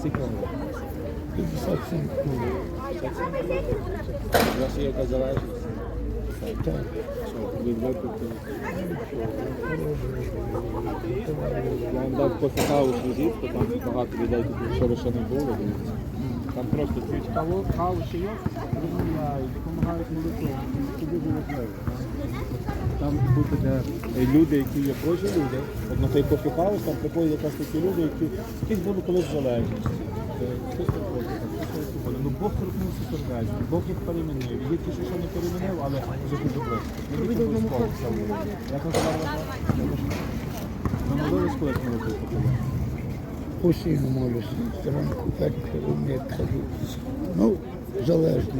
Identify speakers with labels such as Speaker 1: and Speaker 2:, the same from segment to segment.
Speaker 1: Скільки вам років?
Speaker 2: 57
Speaker 1: У вас є якась залежність?
Speaker 2: Так.
Speaker 1: Що, від випивки? Я вам дав кофе каву візитку, там багато людей тут, якщо ви ще не були, дивіться. Там просто п'ють каву, каву ще є, розмовляють, допомагають молитву. Це дуже важливо. Там буде де е, люди, які є божі люди. От на той кофе хаус там приходять якраз такі люди, які якісь були колись залежності. Е, Хтось приходить. Ну Бог торкнувся сердець, Бог їх перемінив. Є ті, що ще не перемінив, але вже дуже. Як вас? Ви молились колись молитву покоління?
Speaker 2: Постійно молюся. Зранку вечором, як кажу. Ну, залежно.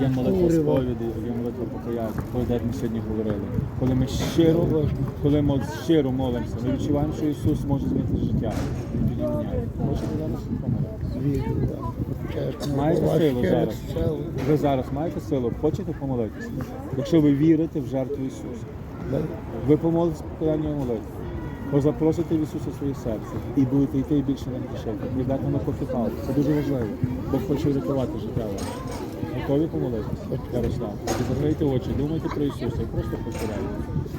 Speaker 1: Є молитва сповіді, є молитва покаяння, про де ми сьогодні говорили. Коли ми щиро, коли ми щиро молимося, ми відчуваємо, що Ісус може змінити життя.
Speaker 2: Чесно,
Speaker 1: Маєте силу зараз? Ви зараз маєте силу, хочете помолитися? Якщо ви вірите в жертву Ісуса, ви помолитесь покаяння і молитву. Ви запросите в Ісуса своє серце і будете йти і більше не грішити. Прийдете на кофіпал. Це дуже важливо. Бог хоче врятувати життя ваше. Готові помолитися? Ярослав. Закрийте очі, думайте про Ісуса і просто повторяйте.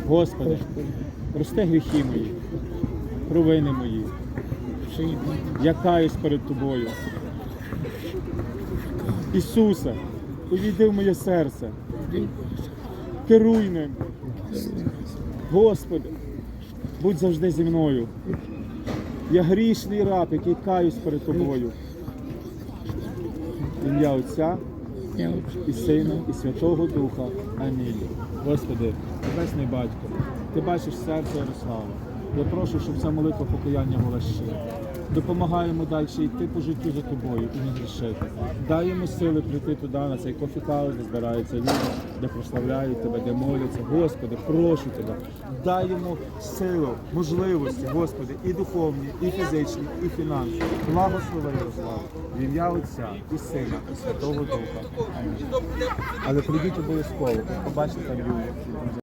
Speaker 1: Господи, прости гріхи мої, провини мої. Я каюсь перед тобою. Ісусе, увійди в моє серце. Керуй ним. Господи, будь завжди зі мною. Я грішний раб, який каюсь перед тобою. Ім'я Отця і Сина, і Святого Духа. Амінь. Господи, Небесний Батько, Ти бачиш серце Ярослава. Я прошу, щоб ця молитва покаяння була щира. Допомагаємо далі йти по життю за тобою і не грішити. Йому сили прийти туди, на цей кофі-хаус, де збираються люди, де прославляють тебе, де моляться. Господи, прошу тебе, дай силу, можливості, Господи, і духовні, і фізичні, і фінансові. Благослови Ярослава. В ім'я Отця і Сина, і Святого Духа. Але прийдіть обов'язково, побачите там люди.